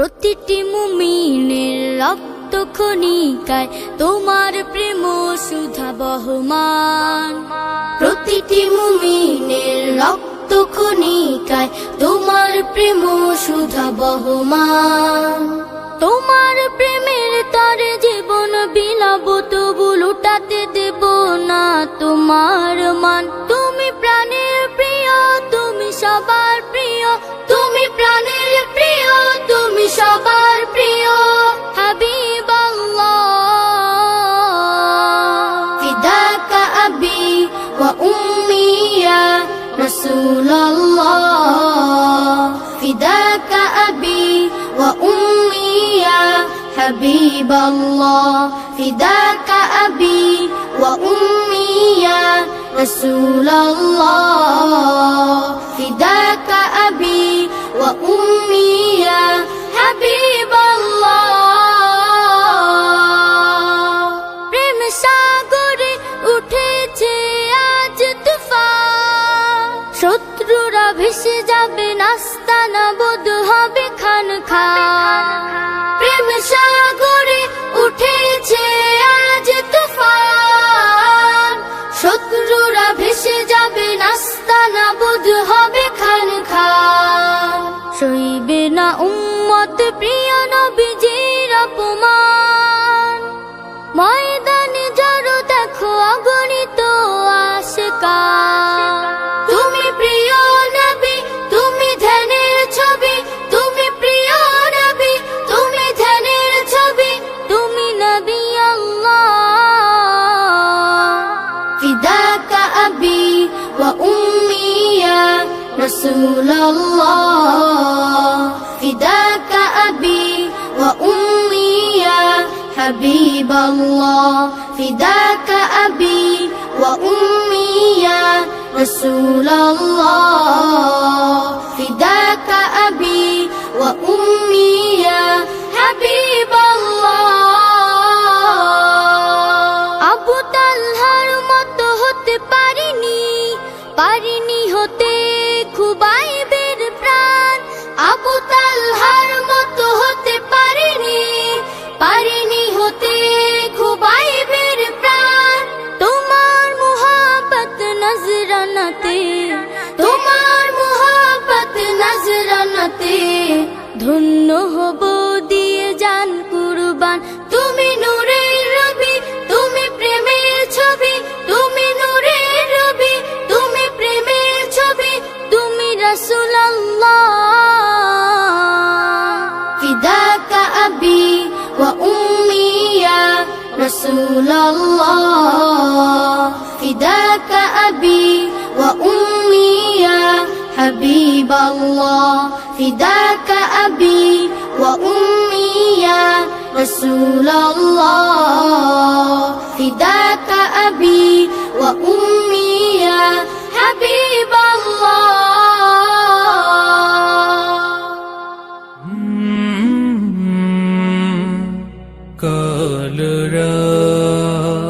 প্রতিটি মুমিনের রক্ত খনিকায় তোমার প্রেম সুধা বহমান। প্রতিটি মুমিনের রক্ত খনিকায় তোমার প্রেম সুধা বহমান। তোমার প্রেমের তার জীবন বিলাব, তবু লুটাতে দেব না তোমার ওয়া উম্মি ইয়া রাসূলুল্লাহ ফিদাকা আবি ওয়া উম্মি ইয়া হাবিবাল্লাহ ফিদাকা আবি ওয়া উম্মি ইয়া রাসূলুল্লাহ শত্রুরা ভেসে যাবে নাস্তানা বোধ হবে খান খান প্রেম সাগরে উঠেছে আজ তুফান। শত্রুরা ভেসে যাবে নাস্তানা বোধ হবে খান খান সইবে না উম্মত, প্রিয় নবীজির ওয়া উম্মি ইয়া রাসূলুল্লাহ ফিদাকা আবি ওয়া উম্মি ইয়া হাবিবাল্লাহ ফিদাকা আবি ওয়া উম্মি ইয়া রাসূলুল্লাহ পারিনি হতে খুবাইবের প্রাণ। আবু তালহার মতো হতে পারিনি পারিনি হতে খুবাইবের প্রাণ। তোমার মুহাব্বত নজরানাতে, তোমার নজরানাতে ধন্য হব, দিয়ে জান কুরবান। তুমি নূরের রাসূলুল্লাহ ফিদাকা আবি ওয়া উম্মি ইয়া হাবিবাল্লাহ ফিদাকা আবি ওয়া উম্মি ইয়া রাসূলুল্লাহ ফিদাকা Nữa.